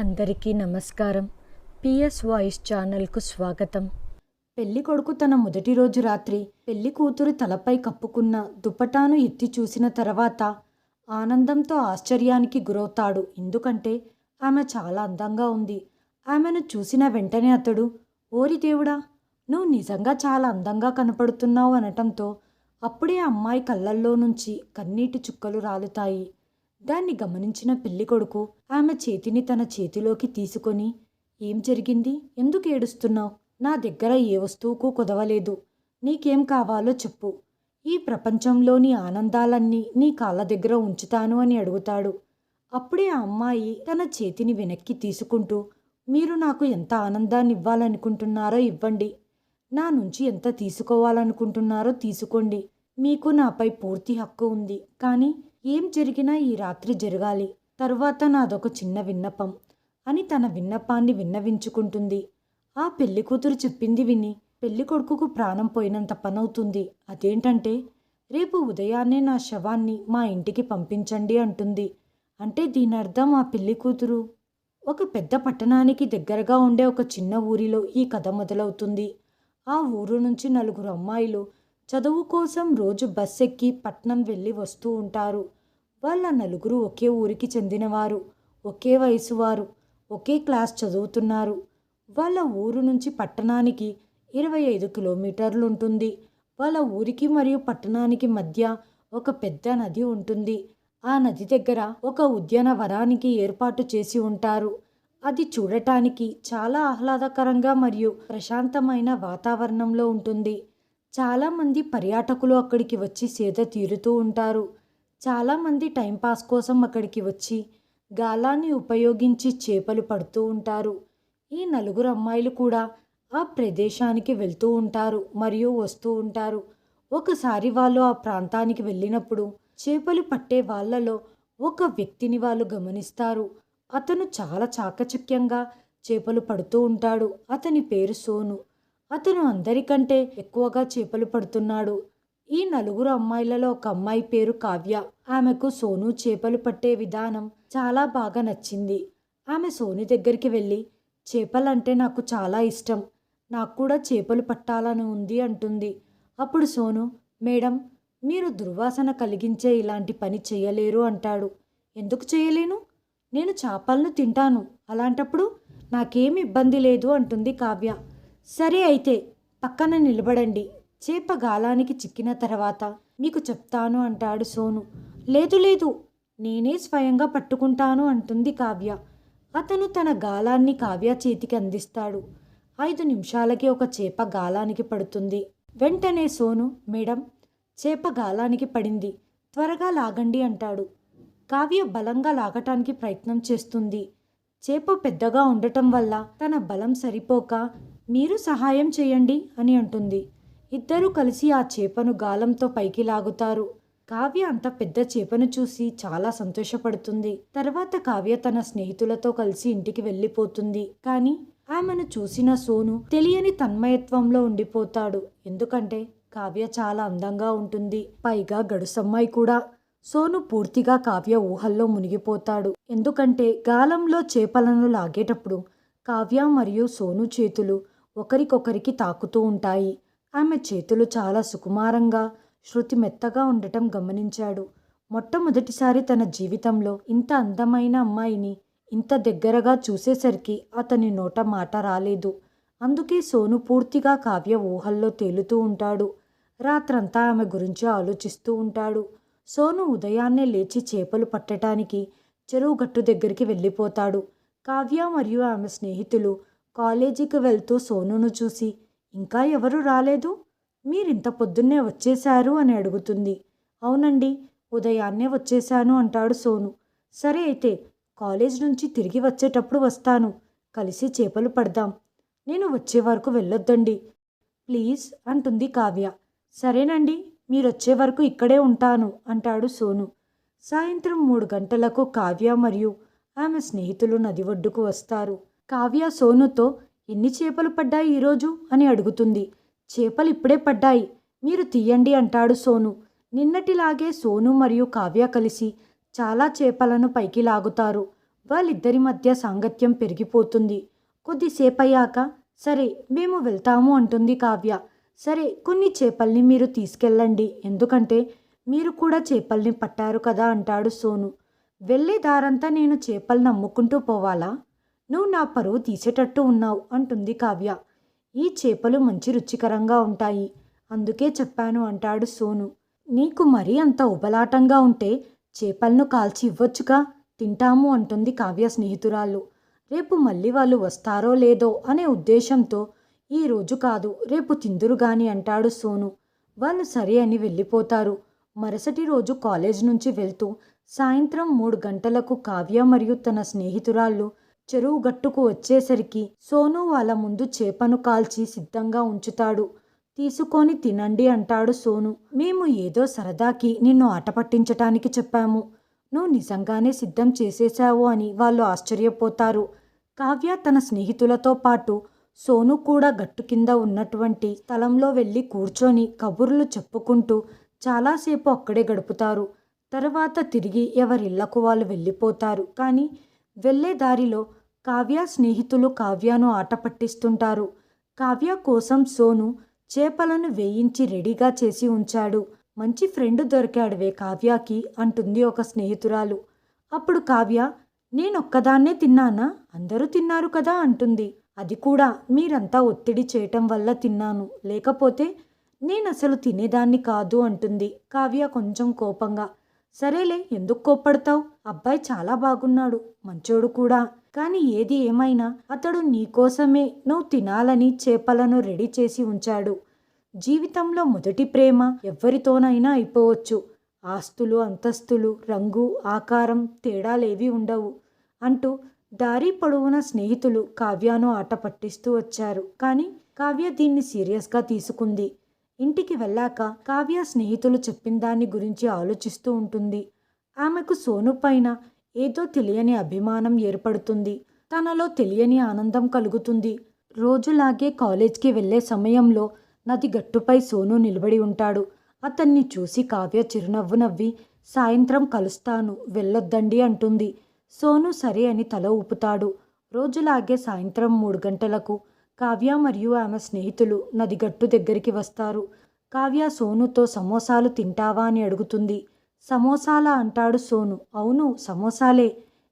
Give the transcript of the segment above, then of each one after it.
అందరికీ నమస్కారం. PS voice ఛానల్కు స్వాగతం. పెళ్ళి కొడుకు తన మొదటి రోజు రాత్రి పెళ్ళి కూతురు తలపై కప్పుకున్న దుపటాను ఎత్తి చూసిన తర్వాత ఆనందంతో ఆశ్చర్యానికి గురవుతాడు. ఎందుకంటే ఆమె చాలా అందంగా ఉంది. ఆమెను చూసిన వెంటనే అతడు ఓరి దేవుడా నువ్వు నిజంగా చాలా అందంగా కనపడుతున్నావు అనటంతో అప్పుడే అమ్మాయి కళ్ళల్లో నుంచి కన్నీటి చుక్కలు రాలుతాయి. దాన్ని గమనించిన పెళ్ళి కొడుకు ఆమె చేతిని తన చేతిలోకి తీసుకొని ఏం జరిగింది? ఎందుకు ఏడుస్తున్నావు? నా దగ్గర ఏ వస్తువుకు కుదవలేదు. నీకేం కావాలో చెప్పు. ఈ ప్రపంచంలోని ఆనందాలన్నీ నీ కాళ్ళ దగ్గర ఉంచుతాను అని అడుగుతాడు. అప్పుడే ఆ అమ్మాయి తన చేతిని వెనక్కి తీసుకుంటూ మీరు నాకు ఎంత ఆనందాన్ని ఇవ్వాలనుకుంటున్నారో ఇవ్వండి. నా నుంచి ఎంత తీసుకోవాలనుకుంటున్నారో తీసుకోండి. మీకు నాపై పూర్తి హక్కు ఉంది. కానీ ఏం జరిగినా ఈ రాత్రి జరగాలి. తరువాత నాదొక చిన్న విన్నపం. అని తన విన్నపాన్ని విన్నవించుకుంటుంది. ఆ పెళ్ళి కూతురు చెప్పింది విని పెళ్ళి కొడుకుకు ప్రాణం పోయినంత పనవుతుంది. అదేంటంటే రేపు ఉదయాన్నే నా శవాన్ని మా ఇంటికి పంపించండి అంటుంది. అంటే దీని అర్థం ఆ పెళ్ళి కూతురు? ఒక పెద్ద పట్టణానికి దగ్గరగా ఉండే ఒక చిన్న ఊరిలో ఈ కథ మొదలవుతుంది. ఆ ఊరు నుంచి నలుగురు అమ్మాయిలు చదువు కోసం రోజు బస్ ఎక్కి పట్నం వెళ్ళి వస్తూ ఉంటారు. వాళ్ళ నలుగురు ఒకే ఊరికి చెందినవారు ఒకే వయసు వారు ఒకే క్లాస్ చదువుతున్నారు. వాళ్ళ ఊరు నుంచి పట్టణానికి ఇరవై ఐదు కిలోమీటర్లు ఉంటుంది. వాళ్ళ ఊరికి మరియు పట్టణానికి మధ్య ఒక పెద్ద నది ఉంటుంది. ఆ నది దగ్గర ఒక ఉద్యానవనానికి ఏర్పాటు చేసి ఉంటారు. అది చూడటానికి చాలా ఆహ్లాదకరంగా మరియు ప్రశాంతమైన వాతావరణంలో ఉంటుంది. చాలామంది పర్యాటకులు అక్కడికి వచ్చి సేద తీరుతూ ఉంటారు. చాలామంది టైంపాస్ కోసం అక్కడికి వచ్చి గాలాన్ని ఉపయోగించి చేపలు పడుతూ ఉంటారు. ఈ నలుగురు అమ్మాయిలు కూడా ఆ ప్రదేశానికి వెళ్తూ ఉంటారు మరియు వస్తూ ఉంటారు. ఒకసారి వాళ్ళు ఆ ప్రాంతానికి వెళ్ళినప్పుడు చేపలు పట్టే వాళ్ళలో ఒక వ్యక్తిని వాళ్ళు గమనిస్తారు. అతను చాలా చాకచక్యంగా చేపలు పడుతూ ఉంటాడు. అతని పేరు సోను. అతను అందరికంటే ఎక్కువగా చేపలు పడుతున్నాడు. ఈ నలుగురు అమ్మాయిలలో ఒక అమ్మాయి పేరు కావ్య. ఆమెకు సోను చేపలు పట్టే విధానం చాలా బాగా నచ్చింది. ఆమె సోని దగ్గరికి వెళ్ళి చేపలంటే నాకు చాలా ఇష్టం. నాకు కూడా చేపలు పట్టాలని ఉంది అంటుంది. అప్పుడు సోను మేడం మీరు దుర్వాసన కలిగించే ఇలాంటి పని చేయలేరు అంటాడు. ఎందుకు చేయలేను? నేను చేపలను తింటాను. అలాంటప్పుడు నాకేం ఇబ్బంది లేదు అంటుంది కావ్య. సరే అయితే పక్కన నిలబడండి. చేప గాలానికి చిక్కిన తర్వాత మీకు చెప్తాను అంటాడు సోను. లేదు లేదు నేనే స్వయంగా పట్టుకుంటాను అంటుంది కావ్య. అతను తన గాలాన్ని కావ్య చేతికి అందిస్తాడు. ఐదు నిమిషాలకి ఒక చేప గాలానికి పడుతుంది. వెంటనే సోను మేడం చేప గాలానికి పడింది. త్వరగా లాగండి అంటాడు. కావ్య బలంగా లాగటానికి ప్రయత్నం చేస్తుంది. చేప పెద్దగా ఉండటం వల్ల తన బలం సరిపోక మీరు సహాయం చేయండి అని అంటుంది. ఇద్దరూ కలిసి ఆ చేపను గాలంతో పైకి లాగుతారు. కావ్య అంత పెద్ద చేపను చూసి చాలా సంతోషపడుతుంది. తర్వాత కావ్య తన స్నేహితులతో కలిసి ఇంటికి వెళ్ళిపోతుంది. కానీ ఆమెను చూసిన సోను తెలియని తన్మయత్వంలో ఉండిపోతాడు. ఎందుకంటే కావ్య చాలా అందంగా ఉంటుంది. పైగా గడుసమ్మాయి కూడా. సోను పూర్తిగా కావ్య ఊహల్లో మునిగిపోతాడు. ఎందుకంటే గాలంలో చేపలను లాగేటప్పుడు కావ్య మరియు సోను చేతులు ఒకరికొకరికి తాకుతూ ఉంటాయి. ఆమె చేతులు చాలా సుకుమారంగా శృతి మెత్తగా ఉండటం గమనించాడు. మొట్టమొదటిసారి తన జీవితంలో ఇంత అందమైన అమ్మాయిని ఇంత దగ్గరగా చూసేసరికి అతని నోట మాట రాలేదు. అందుకే సోను పూర్తిగా కావ్య ఊహల్లో తేలుతూ ఉంటాడు. రాత్రంతా ఆమె గురించి ఆలోచిస్తూ ఉంటాడు. సోను ఉదయాన్నే లేచి చేపలు పట్టడానికి చెరువు గట్టు దగ్గరికి వెళ్ళిపోతాడు. కావ్య మరియు ఆమె స్నేహితులు కాలేజీకి వెళ్తూ సోనును చూసి ఇంకా ఎవరు రాలేదు? మీరింత పొద్దున్నే వచ్చేశారు అని అడుగుతుంది. అవునండి ఉదయాన్నే వచ్చేశాను అంటాడు సోను. సరే అయితే కాలేజ్ నుంచి తిరిగి వచ్చేటప్పుడు వస్తాను. కలిసి చేపలు పడదాం. నేను వచ్చే వరకు వెళ్ళొద్దండి. ప్లీజ్ అంటుంది కావ్య. సరేనండి మీరు వచ్చే వరకు ఇక్కడే ఉంటాను అంటాడు సోను. సాయంత్రం మూడు గంటలకు కావ్య మరియు ఆమె స్నేహితులు నది ఒడ్డుకు వస్తారు. కావ్య సోనుతో ఎన్ని చేపలు పడ్డాయి ఈరోజు? అని అడుగుతుంది. చేపలు ఇప్పుడే పడ్డాయి. మీరు తీయండి అంటాడు సోను. నిన్నటిలాగే సోను మరియు కావ్య కలిసి చాలా చేపలను పైకి లాగుతారు. వాళ్ళిద్దరి మధ్య సాంగత్యం పెరిగిపోతుంది. కొద్దిసేపయ్యాక సరే మేము వెళ్తాము అంటుంది కావ్య. సరే కొన్ని చేపల్ని మీరు తీసుకెళ్ళండి. ఎందుకంటే మీరు కూడా చేపల్ని పట్టారు కదా అంటాడు సోను. వెళ్ళే దారంతా నేను చేపల్ని అమ్ముకుంటూ పోవాలా? నువ్వు నా పరువు తీసేటట్టు ఉన్నావు అంటుంది కావ్య. ఈ చేపలు మంచి రుచికరంగా ఉంటాయి. అందుకే చెప్పాను అంటాడు సోను. నీకు మరీ అంత ఉబలాటంగా ఉంటే చేపలను కాల్చి ఇవ్వచ్చుగా? తింటాము అంటుంది కావ్య స్నేహితురాలు. రేపు మళ్ళీ వాళ్ళు వస్తారో లేదో అనే ఉద్దేశంతో ఈ రోజు కాదు రేపు తిందురు గాని అంటాడు సోను. వాళ్ళు సరే అని వెళ్ళిపోతారు. మరుసటి రోజు కాలేజ్ నుంచి వెళ్తూ సాయంత్రం మూడు గంటలకు కావ్య మరియు తన స్నేహితురాళ్ళు చెరువు గట్టుకు వచ్చేసరికి సోను వాళ్ళ ముందు చేపను కాల్చి సిద్ధంగా ఉంచుతాడు. తీసుకొని తినండి అంటాడు సోను. మేము ఏదో సరదాకి నిన్ను ఆట పట్టించటానికి చెప్పాము. నువ్వు నిజంగానే సిద్ధం చేసేశావు అని వాళ్ళు ఆశ్చర్యపోతారు. కావ్య తన స్నేహితులతో పాటు సోను కూడా గట్టు కింద ఉన్నటువంటి స్థలంలో వెళ్ళి కూర్చొని కబుర్లు చెప్పుకుంటూ చాలాసేపు అక్కడే గడుపుతారు. తర్వాత తిరిగి ఎవరిళ్ళకు వాళ్ళు వెళ్ళిపోతారు. కానీ వెళ్ళే దారిలో కావ్య స్నేహితులు కావ్యను ఆట పట్టిస్తుంటారు. కావ్య కోసం సోను చేపలను వేయించి రెడీగా చేసి ఉంచాడు. మంచి ఫ్రెండ్ దొరికాడువే కావ్యకి అంటుంది ఒక స్నేహితురాలు. అప్పుడు కావ్య నేనొక్కదాన్నే తిన్నానా? అందరూ తిన్నారు కదా అంటుంది. అది కూడా మీరంతా ఒత్తిడి చేయటం వల్ల తిన్నాను. లేకపోతే నేను అసలు తినేదాన్ని కాదు అంటుంది. కావ్య కొంచెం కోపంగా సరేలే ఎందుకు కోప్పడతావు? అబ్బాయి చాలా బాగున్నాడు మంచోడు కూడా. కానీ ఏది ఏమైనా అతడు నీకోసమే నువ్వు తినాలని చేపలను రెడీ చేసి ఉంచాడు. జీవితంలో మొదటి ప్రేమ ఎవ్వరితోనైనా అయిపోవచ్చు. ఆస్తులు అంతస్తులు రంగు ఆకారం తేడాలేవి ఉండవు అంటూ దారి పొడవున స్నేహితులు కావ్యను ఆట పట్టిస్తూ వచ్చారు. కానీ కావ్య దీన్ని సీరియస్గా తీసుకుంది. ఇంటికి వెళ్ళాక కావ్య స్నేహితులు చెప్పిన దాని గురించి ఆలోచిస్తూ ఉంటుంది. ఆమెకు సోను పైన ఏదో తెలియని అభిమానం ఏర్పడుతుంది. తనలో తెలియని ఆనందం కలుగుతుంది. రోజులాగే కాలేజ్కి వెళ్ళే సమయంలో నది గట్టుపై సోను నిలబడి ఉంటాడు. అతన్ని చూసి కావ్య చిరునవ్వు నవ్వి సాయంత్రం కలుస్తాను వెళ్ళొద్దండి అంటుంది. సోను సరే అని తల ఊపుతాడు. రోజులాగే సాయంత్రం మూడు గంటలకు కావ్య మరియు ఆమె స్నేహితులు నదిగట్టు దగ్గరికి వస్తారు. కావ్య సోనుతో సమోసాలు తింటావా అని అడుగుతుంది. సమోసాలా అంటాడు సోను. అవును సమోసాలే.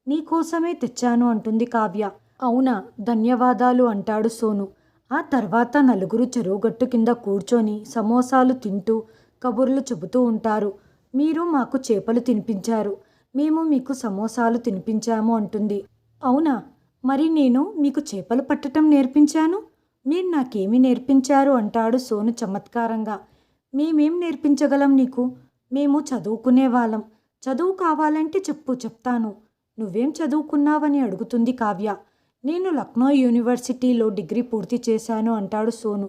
నీకోసమే తెచ్చాను అంటుంది కావ్య. అవునా ధన్యవాదాలు అంటాడు సోను. ఆ తర్వాత నలుగురు చెరువుగట్టు కింద కూర్చొని సమోసాలు తింటూ కబుర్లు చెబుతూ ఉంటారు. మీరు మాకు చేపలు తినిపించారు. మేము మీకు సమోసాలు తినిపించాము అంటుంది. అవునా మరి నేను మీకు చేపలు పట్టటం నేర్పించాను? మీరు నాకేమి నేర్పించారు అంటాడు సోను చమత్కారంగా. మేమేం నేర్పించగలం నీకు? మేము చదువుకునే వాళ్ళం. చదువు కావాలంటే చెప్పు చెప్తాను. నువ్వేం చదువుకున్నావని అడుగుతుంది కావ్య. నేను లక్నో యూనివర్సిటీలో డిగ్రీ పూర్తి చేశాను అంటాడు సోను.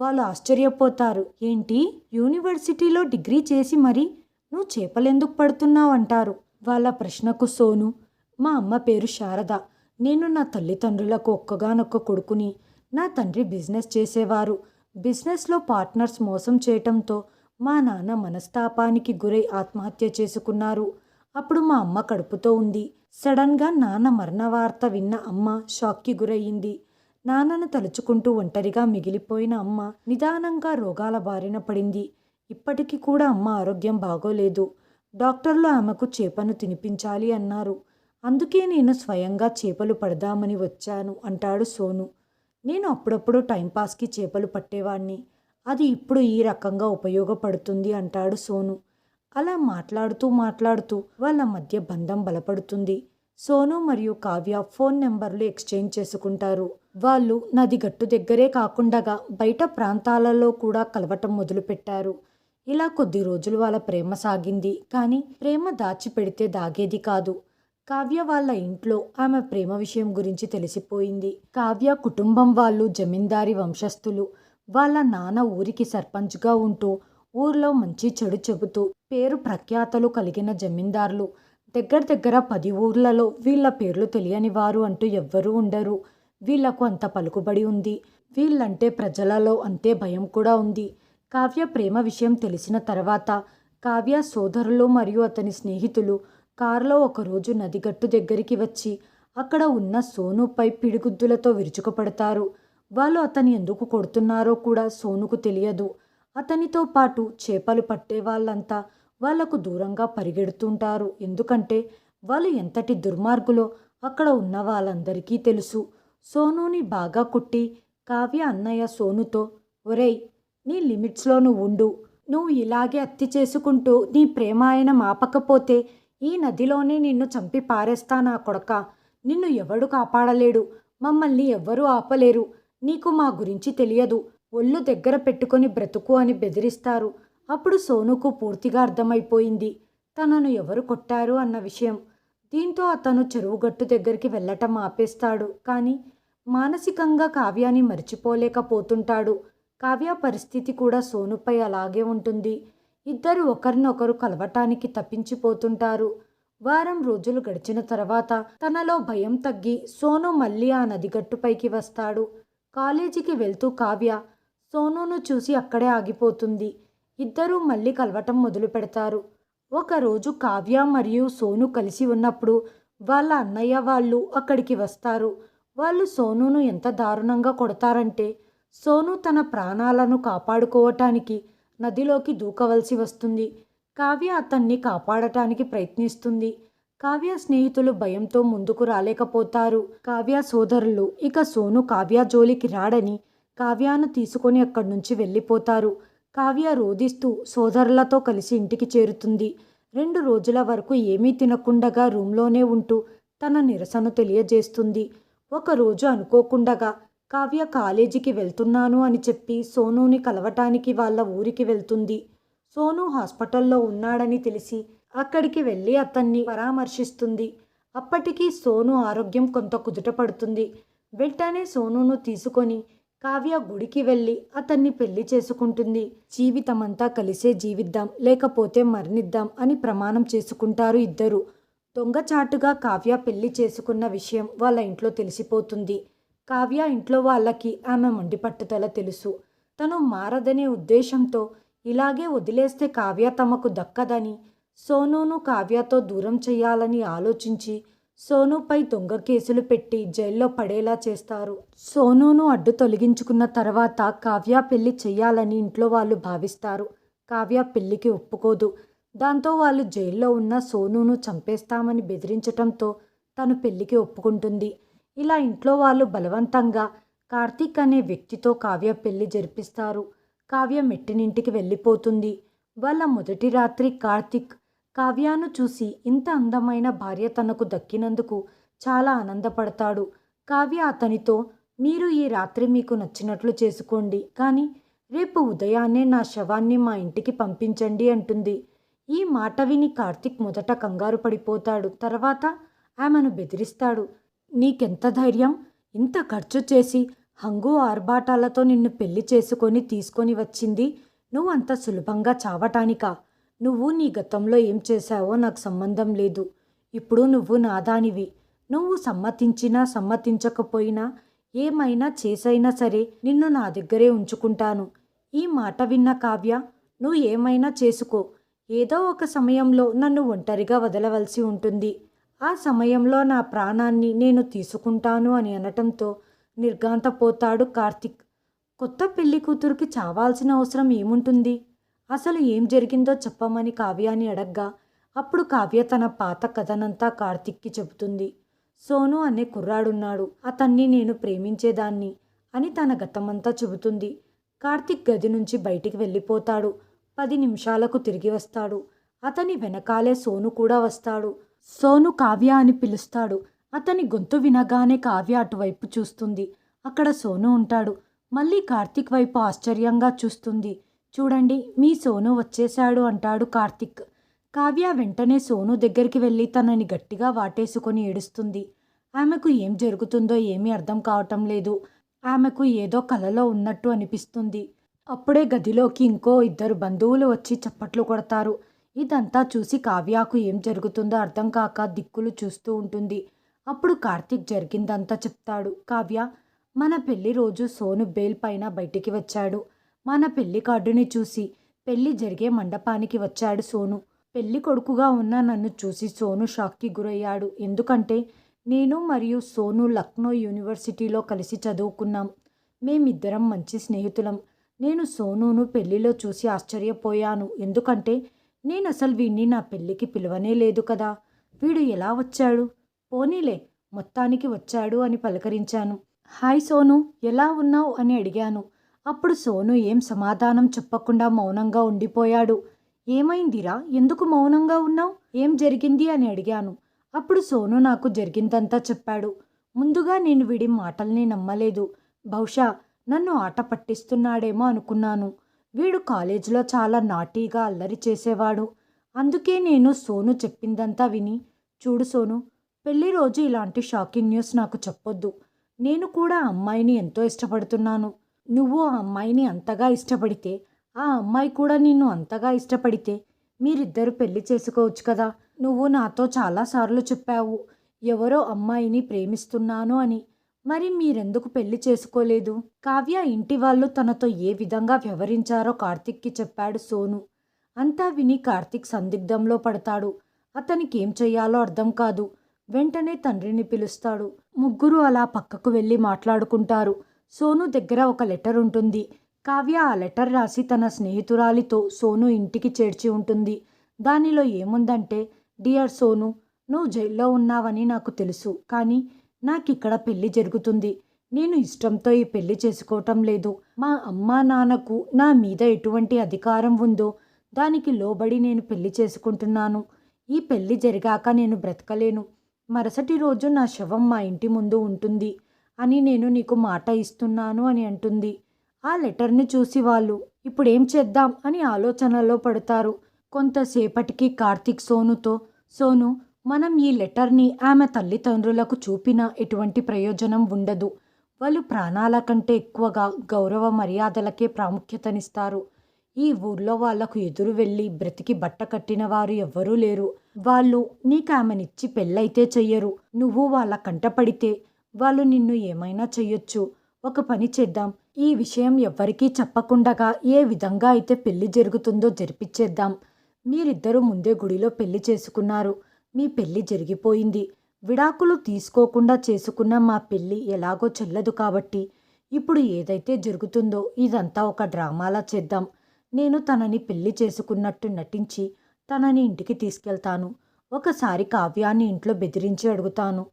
వాళ్ళు ఆశ్చర్యపోతారు. ఏంటి? యూనివర్సిటీలో డిగ్రీ చేసి మరి నువ్వు చేపలెందుకు పడుతున్నావు అంటారు. వాళ్ళ ప్రశ్నకు సోను. మా అమ్మ పేరు శారద. నేను నా తల్లిదండ్రులకు ఒక్కగానొక్క కొడుకుని నా తండ్రి బిజినెస్ చేసేవారు. బిజినెస్లో పార్ట్నర్స్ మోసం చేయటంతో మా నాన్న మనస్తాపానికి గురై ఆత్మహత్య చేసుకున్నారు. అప్పుడు మా అమ్మ కడుపుతో ఉంది. సడన్గా నాన్న మరణ వార్త విన్న అమ్మ షాక్కి గురయ్యింది నాన్నను తలుచుకుంటూ ఒంటరిగా మిగిలిపోయిన అమ్మ నిదానంగా రోగాల బారిన పడింది. ఇప్పటికీ కూడా అమ్మ ఆరోగ్యం బాగోలేదు. డాక్టర్లు ఆమెకు చేపను తినిపించాలి అన్నారు. అందుకే నేను స్వయంగా చేపలు పడదామని వచ్చాను అంటాడు సోను. నేను అప్పుడప్పుడు టైంపాస్కి చేపలు పట్టేవాణ్ణి. అది ఇప్పుడు ఈ రకంగా ఉపయోగపడుతుంది అంటాడు సోను. అలా మాట్లాడుతూ మాట్లాడుతూ వాళ్ళ మధ్య బంధం బలపడుతుంది. సోను మరియు కావ్య ఫోన్ నెంబర్లు ఎక్స్చేంజ్ చేసుకుంటారు. వాళ్ళు నది గట్టు దగ్గరే కాకుండా బయట ప్రాంతాలలో కూడా కలవటం మొదలుపెట్టారు. ఇలా కొద్ది రోజులు వాళ్ళ ప్రేమ సాగింది. కానీ ప్రేమ దాచిపెడితే దాగేది కాదు. కావ్య వాళ్ళ ఇంట్లో ఆమె ప్రేమ విషయం గురించి తెలిసిపోయింది. కావ్య కుటుంబం వాళ్ళు జమీందారి వంశస్థులు. వాళ్ళ నాన్న ఊరికి సర్పంచ్గా ఉంటూ ఊర్లో మంచి చెడు చెబుతూ పేరు ప్రఖ్యాతలు కలిగిన జమీందారులు. దగ్గర దగ్గర పది ఊర్లలో వీళ్ళ పేర్లు తెలియని వారు అంటూ ఎవ్వరూ ఉండరు. వీళ్ళకు అంత పలుకుబడి ఉంది. వీళ్ళంటే ప్రజలలో అంతే భయం కూడా ఉంది. కావ్య ప్రేమ విషయం తెలిసిన తర్వాత కావ్య సోదరులు మరియు అతని స్నేహితులు కారులో ఒకరోజు నదిగట్టు దగ్గరికి వచ్చి అక్కడ ఉన్న సోనుపై పిడిగుద్దులతో విరుచుకుపడతారు. వాళ్ళు అతని ఎందుకు కొడుతున్నారో కూడా సోనుకు తెలియదు. అతనితో పాటు చేపలు పట్టే వాళ్ళంతా వాళ్ళకు దూరంగా పరిగెడుతుంటారు. ఎందుకంటే వాళ్ళు ఎంతటి దుర్మార్గులో అక్కడ ఉన్న వాళ్ళందరికీ తెలుసు. సోనుని బాగా కుట్టి కావ్య అన్నయ్య సోనుతో ఒరేయ్ నీ లిమిట్స్లో నువ్వు ఉండు. నువ్వు ఇలాగే అత్తి చేసుకుంటూ నీ ప్రేమ ఆయన ఈ నదిలోనే నిన్ను చంపి పారేస్తా నా కొడక. నిన్ను ఎవడు కాపాడలేడు. మమ్మల్ని ఎవ్వరూ ఆపలేరు. నీకు మా గురించి తెలియదు. ఒళ్ళు దగ్గర పెట్టుకొని బ్రతుకు అని బెదిరిస్తారు. అప్పుడు సోనుకు పూర్తిగా అర్థమైపోయింది. తనను ఎవరు కొట్టారు అన్న విషయం. దీంతో అతను చెరువుగట్టు దగ్గరికి వెళ్ళటం ఆపేస్తాడు. కానీ మానసికంగా కావ్యాన్ని మర్చిపోలేకపోతుంటాడు. కావ్య పరిస్థితి కూడా సోనుపై అలాగే ఉంటుంది. ఇద్దరు ఒకరినొకరు కలవటానికి తప్పించిపోతుంటారు. వారం రోజులు గడిచిన తర్వాత తనలో భయం తగ్గి సోను మళ్ళీ ఆ నదిగట్టుపైకి వస్తాడు. కాలేజీకి వెళ్తూ కావ్య సోనూను చూసి అక్కడే ఆగిపోతుంది. ఇద్దరూ మళ్ళీ కలవటం మొదలు పెడతారు. ఒకరోజు కావ్య మరియు సోను కలిసి ఉన్నప్పుడు వాళ్ళ అన్నయ్య వాళ్ళు అక్కడికి వస్తారు. వాళ్ళు సోనును ఎంత దారుణంగా కొడతారంటే సోను తన ప్రాణాలను కాపాడుకోవటానికి నదిలోకి దూకవలసి వస్తుంది. కావ్య అతన్ని కాపాడటానికి ప్రయత్నిస్తుంది. కావ్య స్నేహితులు భయంతో ముందుకు రాలేకపోతారు. కావ్య సోదరులు ఇక సోను కావ్య జోలికి రాడని కావ్యాను తీసుకొని అక్కడి నుంచి వెళ్ళిపోతారు. కావ్య రోదిస్తూ సోదరులతో కలిసి ఇంటికి చేరుతుంది. రెండు రోజుల వరకు ఏమీ తినకుండగా రూమ్లోనే ఉంటూ తన నిరసన తెలియజేస్తుంది. ఒకరోజు అనుకోకుండగా కావ్య కాలేజీకి వెళ్తున్నాను అని చెప్పి సోనుని కలవటానికి వాళ్ళ ఊరికి వెళ్తుంది. సోను హాస్పిటల్లో ఉన్నాడని తెలిసి అక్కడికి వెళ్ళి అతన్ని పరామర్శిస్తుంది. అప్పటికి సోను ఆరోగ్యం కొంత కుదుటపడుతుంది. వెంటనే సోనును తీసుకొని కావ్య గుడికి వెళ్ళి అతన్ని పెళ్ళి చేసుకుంటుంది. జీవితమంతా కలిసే జీవిద్దాం లేకపోతే మరణిద్దాం అని ప్రమాణం చేసుకుంటారు ఇద్దరు. దొంగచాటుగా కావ్య పెళ్ళి చేసుకున్న విషయం వాళ్ళ ఇంట్లో తెలిసిపోతుంది. కావ్య ఇంట్లో వాళ్ళకి ఆమె మొండిపట్టుదల తెలుసు. తను మారదనే ఉద్దేశంతో ఇలాగే వదిలేస్తే కావ్య తమకు దక్కదని సోనూను కావ్యతో దూరం చేయాలని ఆలోచించి సోనుపై దొంగ కేసులు పెట్టి జైల్లో పడేలా చేస్తారు. సోనూను అడ్డు తొలగించుకున్న తర్వాత కావ్య పెళ్ళి చెయ్యాలని ఇంట్లో వాళ్ళు భావిస్తారు. కావ్య పెళ్ళికి ఒప్పుకోదు. దాంతో వాళ్ళు జైల్లో ఉన్న సోనూను చంపేస్తామని బెదిరించటంతో తను పెళ్ళికి ఒప్పుకుంటుంది. ఇలా ఇంట్లో వాళ్ళు బలవంతంగా కార్తీక్ అనే వ్యక్తితో కావ్య పెళ్ళి జరిపిస్తారు. కావ్య మెట్టినింటికి వెళ్ళిపోతుంది. వాళ్ళ మొదటి రాత్రి కార్తీక్ కావ్యాను చూసి ఇంత అందమైన భార్య తనకు దక్కినందుకు చాలా ఆనందపడతాడు. కావ్య అతనితో మీరు ఈ రాత్రి మీకు నచ్చినట్లు చేసుకోండి కానీ రేపు ఉదయాన్నే నా శవాన్ని మా ఇంటికి పంపించండి అంటుంది. ఈ మాట విని కార్తిక్ మొదట కంగారు పడిపోతాడు. తర్వాత ఆమెను బెదిరిస్తాడు నీకెంత ధైర్యం? ఇంత ఖర్చు చేసి హంగు ఆర్భాటాలతో నిన్ను పెళ్ళి చేసుకొని తీసుకొని వచ్చింది? నువ్వు అంత సులభంగా చావటానికా? నువ్వు నీ గతంలో ఏం చేశావో నాకు సంబంధం లేదు. ఇప్పుడు నువ్వు నాదానివి. నువ్వు సమ్మతించినా సమ్మతించకపోయినా ఏమైనా చేసైనా సరే నిన్ను నా దగ్గరే ఉంచుకుంటాను. ఈ మాట విన్న కావ్య నువ్వు ఏమైనా చేసుకో. ఏదో ఒక సమయంలో నన్ను ఒంటరిగా వదలవలసి ఉంటుంది. ఆ సమయంలో నా ప్రాణాన్ని నేను తీసుకుంటాను అని అనటంతో నిర్గాంతపోతాడు కార్తిక్. కొత్త పెళ్ళి కూతురికి చావాల్సిన అవసరం ఏముంటుంది? అసలు ఏం జరిగిందో చెప్పమని కావ్యాని అడగ్గా అప్పుడు కావ్య తన పాత కథనంతా కార్తిక్కి చెబుతుంది. సోను అనే కుర్రాడున్నాడు అతన్ని నేను ప్రేమించేదాన్ని అని తన గతమంతా చెబుతుంది. కార్తిక్ గది నుంచి బయటికి వెళ్ళిపోతాడు పది నిమిషాలకు తిరిగి వస్తాడు. అతని వెనకాలే సోను కూడా వస్తాడు. సోను కావ్య అని పిలుస్తాడు. అతని గొంతు వినగానే కావ్య అటువైపు చూస్తుంది. అక్కడ సోను ఉంటాడు. మళ్ళీ కార్తిక్ వైపు ఆశ్చర్యంగా చూస్తుంది. చూడండి మీ సోను వచ్చేశాడు అంటాడు కార్తిక్. కావ్య వెంటనే సోను దగ్గరికి వెళ్ళి తనని గట్టిగా వాటేసుకొని ఏడుస్తుంది. ఆమెకు ఏం జరుగుతుందో ఏమీ అర్థం కావటం లేదు. ఆమెకు ఏదో కలలో ఉన్నట్టు అనిపిస్తుంది. అప్పుడే గదిలోకి ఇంకో ఇద్దరు బంధువులు వచ్చి చప్పట్లు కొడతారు. ఇదంతా చూసి కావ్యకు ఏం జరుగుతుందో అర్థం కాక దిక్కులు చూస్తూ ఉంటుంది. అప్పుడు కార్తీక్ జరిగిందంతా చెప్తాడు. కావ్య మన పెళ్ళి రోజు సోను బెయిల్ పైన బయటికి వచ్చాడు. మన పెళ్ళి కార్డుని చూసి పెళ్ళి జరిగే మండపానికి వచ్చాడు సోను. పెళ్ళి కొడుకుగా ఉన్న నన్ను చూసి సోను షాక్కి గురయ్యాడు. ఎందుకంటే నేను మరియు సోను లక్నో యూనివర్సిటీలో కలిసి చదువుకున్నాం. మేమిద్దరం మంచి స్నేహితులం. నేను సోనును పెళ్ళిలో చూసి ఆశ్చర్యపోయాను. ఎందుకంటే నేను అసలు వీడిని నా పెళ్ళికి పిలవనే లేదు కదా. వీడు ఎలా వచ్చాడు? పోనీలే మొత్తానికి వచ్చాడు అని పలకరించాను. హాయ్ సోను ఎలా ఉన్నావు? అని అడిగాను. అప్పుడు సోను ఏం సమాధానం చెప్పకుండా మౌనంగా ఉండిపోయాడు. ఏమైందిరా? ఎందుకు మౌనంగా ఉన్నావు? ఏం జరిగింది అని అడిగాను. అప్పుడు సోను నాకు జరిగిందంతా చెప్పాడు. ముందుగా నేను వీడి మాటల్ని నమ్మలేదు. బహుశా నన్ను ఆట పట్టిస్తున్నాడేమో అనుకున్నాను. వీడు కాలేజీలో చాలా నాటీగా అల్లరి చేసేవాడు. అందుకే నేను సోను చెప్పిందంతా విని చూడు సోను పెళ్ళి రోజు ఇలాంటి షాకింగ్ న్యూస్ నాకు చెప్పొద్దు. నేను కూడా అమ్మాయిని ఎంతో ఇష్టపడుతున్నాను. నువ్వు ఆ అమ్మాయిని అంతగా ఇష్టపడితే ఆ అమ్మాయి కూడా నిన్ను అంతగా ఇష్టపడితే మీరిద్దరు పెళ్ళి చేసుకోవచ్చు కదా? నువ్వు నాతో చాలాసార్లు చెప్పావు ఎవరో అమ్మాయిని ప్రేమిస్తున్నాను అని. మరి మీరెందుకు పెళ్ళి చేసుకోలేదు? కావ్య ఇంటి వాళ్ళు తనతో ఏ విధంగా వ్యవహరించారో కార్తిక్కి చెప్పాడు సోను. అంతా విని కార్తిక్ సందిగ్ధంలో పడతాడు. అతనికి ఏం చెయ్యాలో అర్థం కాదు. వెంటనే తండ్రిని పిలుస్తాడు. ముగ్గురు అలా పక్కకు వెళ్ళి మాట్లాడుకుంటారు. సోను దగ్గర ఒక లెటర్ ఉంటుంది. కావ్య ఆ లెటర్ రాసి తన స్నేహితురాలితో సోను ఇంటికి చేర్చి ఉంటుంది. దానిలో ఏముందంటే డియర్ సోను నువ్వు జైల్లో ఉన్నావని నాకు తెలుసు కానీ నాకు ఇక్కడ పెళ్ళి జరుగుతుంది. నేను ఇష్టంతో ఈ పెళ్ళి చేసుకోవటం లేదు. మా అమ్మా నాన్నకు నా మీద ఎటువంటి అధికారం ఉందో దానికి లోబడి నేను పెళ్ళి చేసుకుంటున్నాను. ఈ పెళ్ళి జరిగాక నేను బ్రతకలేను. మరుసటి రోజు నా శవం మా ఇంటి ముందు ఉంటుంది. అని నేను నీకు మాట ఇస్తున్నాను అని అంటుంది. ఆ లెటర్ని చూసి వాళ్ళు ఇప్పుడేం చేద్దాం? అని ఆలోచనలో పడతారు. కొంతసేపటికి కార్తీక్ సోనుతో సోను మనం ఈ లెటర్ని ఆమె తల్లిదండ్రులకు చూపినా ఎటువంటి ప్రయోజనం ఉండదు. వాళ్ళు ప్రాణాల కంటే ఎక్కువగా గౌరవ మర్యాదలకే ప్రాముఖ్యతనిస్తారు. ఈ ఊర్లో వాళ్ళకు ఎదురు వెళ్ళి బ్రతికి బట్ట కట్టిన వారు ఎవ్వరూ లేరు. వాళ్ళు నీకు ఆమెనిచ్చి పెళ్ళైతే చెయ్యరు. నువ్వు వాళ్ళ కంటపడితే వాళ్ళు నిన్ను ఏమైనా చెయ్యొచ్చు. ఒక పని చేద్దాం. ఈ విషయం ఎవ్వరికీ చెప్పకుండగా ఏ విధంగా అయితే పెళ్ళి జరుగుతుందో జరిపించేద్దాం మీరిద్దరూ ముందే గుడిలో పెళ్ళి చేసుకున్నారు. మీ పెళ్ళి జరిగిపోయింది. విడాకులు తీసుకోకుండా చేసుకున్న మా పెళ్ళి ఎలాగో చెల్లదు కాబట్టి. ఇప్పుడు ఏదైతే జరుగుతుందో ఇదంతా ఒక డ్రామాలా చేద్దాం. నేను తనని పెళ్ళి చేసుకున్నట్టు నటించి తనని ఇంటికి తీసుకెళ్తాను. ఒకసారి కావ్యాన్ని ఇంట్లో బెదిరించి అడుగుతాను.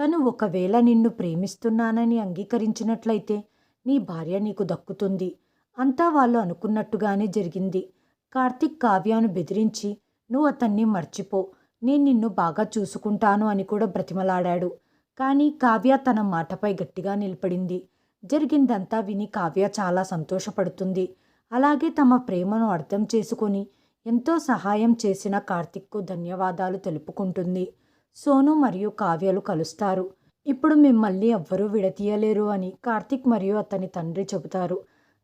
తను ఒకవేళ నిన్ను ప్రేమిస్తున్నానని అంగీకరించినట్లయితే నీ భార్య నీకు దక్కుతుంది. అంతా వాళ్ళు అనుకున్నట్టుగానే జరిగింది. కార్తిక్ కావ్యాను బెదిరించి నువ్వు అతన్ని మర్చిపో. నేను నిన్ను బాగా చూసుకుంటాను అని కూడా బ్రతిమలాడాడు. కానీ కావ్య తన మాటపై గట్టిగా నిలబడింది. జరిగిందంతా విని కావ్య చాలా సంతోషపడుతుంది. అలాగే తమ ప్రేమను అర్థం చేసుకొని ఎంతో సహాయం చేసిన కార్తిక్కు ధన్యవాదాలు తెలుపుకుంటుంది. సోను మరియు కావ్యలు కలుస్తారు. ఇప్పుడు మిమ్మల్ని ఎవ్వరూ విడతీయలేరు అని కార్తిక్ మరియు అతని తండ్రి చెబుతారు.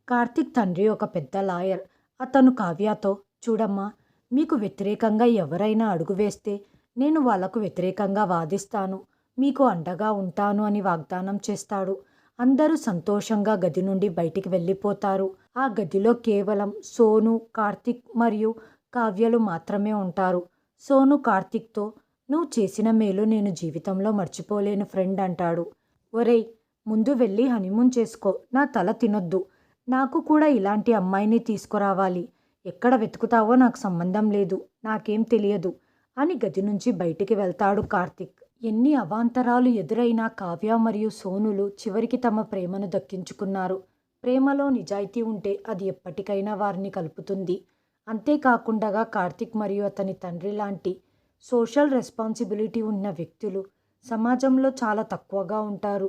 కార్తిక్ తండ్రి ఒక పెద్ద లాయర్. అతను కావ్యతో చూడమ్మా మీకు వ్యతిరేకంగా ఎవరైనా అడుగు వేస్తే నేను వాళ్ళకు వ్యతిరేకంగా వాదిస్తాను. మీకు అండగా ఉంటాను అని వాగ్దానం చేస్తాడు. అందరూ సంతోషంగా గది నుండి బయటికి వెళ్ళిపోతారు. ఆ గదిలో కేవలం సోను కార్తిక్ మరియు కావ్యలు మాత్రమే ఉంటారు. సోను కార్తిక్తో నువ్వు చేసిన మేలు నేను జీవితంలో మర్చిపోలేను ఫ్రెండ్ అంటాడు. ఒరేయ్ ముందు వెళ్ళి హనీమూన్ చేసుకో. నా తల తినొద్దు. నాకు కూడా ఇలాంటి అమ్మాయిని తీసుకురావాలి. ఎక్కడ వెతుకుతావో నాకు సంబంధం లేదు. నాకేం తెలియదు అని గది నుంచి బయటికి వెళ్తాడు కార్తిక్. ఎన్ని అవాంతరాలు ఎదురైనా కావ్య మరియు సోనులు చివరికి తమ ప్రేమను దక్కించుకున్నారు. ప్రేమలో నిజాయితీ ఉంటే అది ఎప్పటికైనా వారిని కలుపుతుంది. అంతేకాకుండా కార్తిక్ మరియు అతని తండ్రి లాంటి సోషల్ రెస్పాన్సిబిలిటీ ఉన్న వ్యక్తులు సమాజంలో చాలా తక్కువగా ఉంటారు.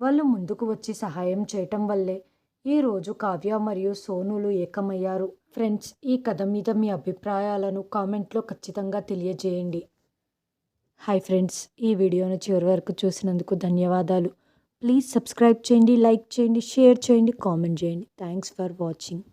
వాళ్ళు ముందుకు వచ్చి సహాయం చేయటం వల్లే ఈరోజు కావ్య మరియు సోనులు ఏకమయ్యారు. ఫ్రెండ్స్ ఈ కథ మీద మీ అభిప్రాయాలను కామెంట్లో ఖచ్చితంగా తెలియజేయండి. హాయ్ ఫ్రెండ్స్ ఈ వీడియోను చివరి వరకు చూసినందుకు ధన్యవాదాలు. ప్లీజ్ సబ్స్క్రైబ్ చేయండి లైక్ చేయండి షేర్ చేయండి కామెంట్ చేయండి. Thanks for watching